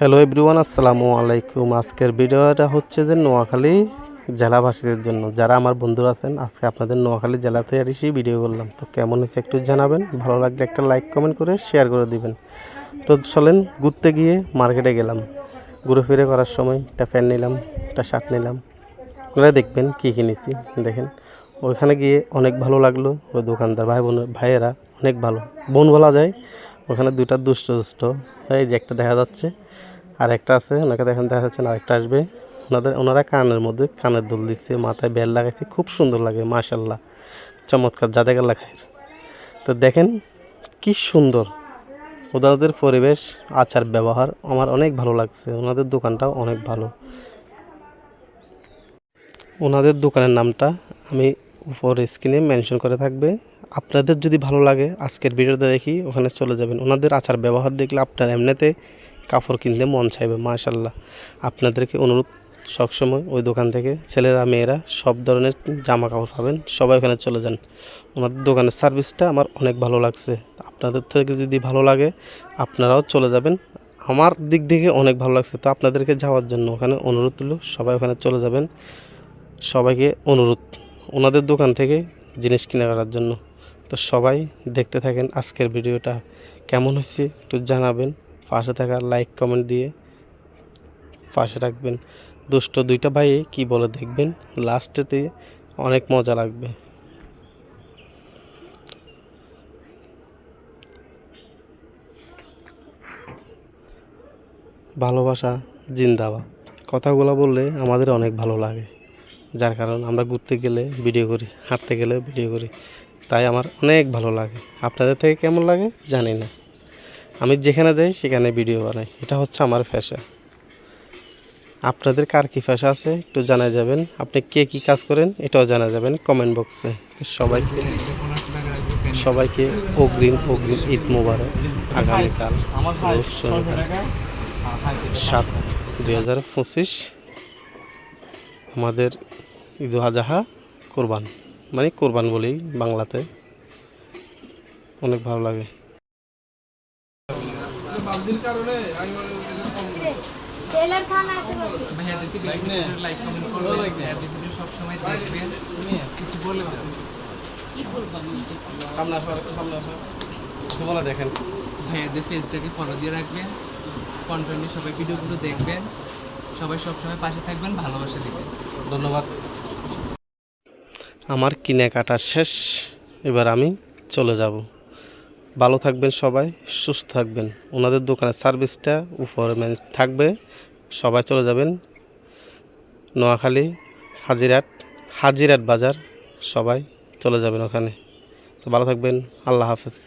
Hello everyone, আসসালামু আলাইকুম। আজকের ভিডিওটা হচ্ছে যে নোয়াখালী জেলাবাসীদের জন্য। যারা আমার বন্ধুরা আছেন, আজকে আপনাদের নোয়াখালী জেলাতে আর এসে ভিডিও করলাম। তো কেমন হয়েছে একটু জানাবেন। ভালো লাগলে একটা লাইক, কমেন্ট করে শেয়ার করে দিবেন। তো চলেন ঘুরতে গিয়ে মার্কেটে গেলাম। ঘুরে ফিরে করার সময় একটা ফ্যান নিলাম, একটা শার্ট নিলাম। আপনারা দেখবেন কী কিনেছি দেখেন, ওইখানে গিয়ে অনেক ভালো লাগল। ওই দোকানদার ভাই বোনের ভাইয়েরা অনেক ভালো। বোন বলা যায় ওখানে দুইটা দুষ্ট দুষ্ট। এই যে একটা দেখা যাচ্ছে আর একটা আছে, ওনাকে দেখেন দেখা যাচ্ছে না, আরেকটা আসবে। ওনাদের ওনারা কানের মধ্যে কানের দুল দিচ্ছে মাথায় বেল লাগাইছে, খুব সুন্দর লাগে মাশাল্লাহ চমৎকার জাদেগার লেখায় তো দেখেন কি সুন্দর। ওনাদের পরিবেশ, আচার, ব্যবহার আমার অনেক ভালো লাগছে, ওনাদের দোকানটাও অনেক ভালো। ওনাদের দোকানের নামটা আমি উপর স্ক্রিনে মেনশন করে থাকবে। আপনাদের যদি ভালো লাগে, আজকের ভিডিওতে দেখি, ওখানে চলে যাবেন। ওনাদের আচার ব্যবহার দেখলে আপনার এমনিতে কাপড় কিনতে মন চাইবে মাশাল্লাহ আপনাদেরকে অনুরোধ সবসময়, ওই দোকান থেকে ছেলেরা, মেয়েরা সব ধরনের জামা কাপড় পাবেন, সবাই ওখানে চলে যান। ওনাদের দোকানের সার্ভিসটা আমার অনেক ভালো লাগছে। আপনাদের থেকে যদি ভালো লাগে, আপনারাও চলে যাবেন। আমার দিক থেকে অনেক ভালো লাগছে, তো আপনাদেরকে যাওয়ার জন্য ওখানে অনুরোধ হলো সবাই ওখানে চলে যাবেন। সবাইকে অনুরোধ। ওনাদের দোকান থেকে জিনিস কিনে করার জন্য। তো সবাই দেখতে থাকেন আজকের ভিডিওটা কেমন হচ্ছে, একটু জানাবেন। পাশে থাকা লাইক কমেন্ট দিয়ে পাশে রাখবেন দুষ্ট দুইটা ভাইয়ে কি বলে দেখবেন? লাস্টেতে অনেক মজা লাগবে। ভালোবাসা জিন্দাবাদ। কথাগুলো বললে আমাদের অনেক ভালো লাগে। যার কারণ আমরা ঘুরতে গেলে ভিডিও করি, হাঁটতে গেলে ভিডিও করি। তাই আমার অনেক ভালো লাগে। আপনাদের থেকে কেমন লাগে জানি না। আমি যেখানে যাই সেখানে ভিডিও বানাই। এটা হচ্ছে আমার পেশা আপনাদের কার কী পেশা আছে একটু জানা যাবেন। আপনি কে কী কাজ করেন এটাও জানা যাবেন কমেন্ট বক্সে সবাইকে সবাইকে অগ্রিম অগ্রিম ঈদ মোবারক আগামীকাল। সাত দুই আমাদের ঈদ আজহা কোরবান। মানে কোরবান বলি বাংলাতে। অনেক ভালো লাগে। দেখেন। ভাইয়াদের পেজটাকে ফলো দিয়ে রাখবেন। সবাই ভিডিওগুলো দেখবেন। সবাই সবসময় পাশে থাকবেন ভালোবাসা দিবেন। ধন্যবাদ। আমার কেনাকাটা শেষ, এবার আমি চলে যাব। ভালো থাকবেন সবাই, সুস্থ থাকবেন। ওনাদের দোকানের সার্ভিসটা উপরে মানে থাকবে। সবাই চলে যাবেন নোয়াখালী হাজিরাট হাজিরাট বাজার। সবাই চলে যাবেন ওখানে। তো ভালো থাকবেন, আল্লাহ হাফেজ।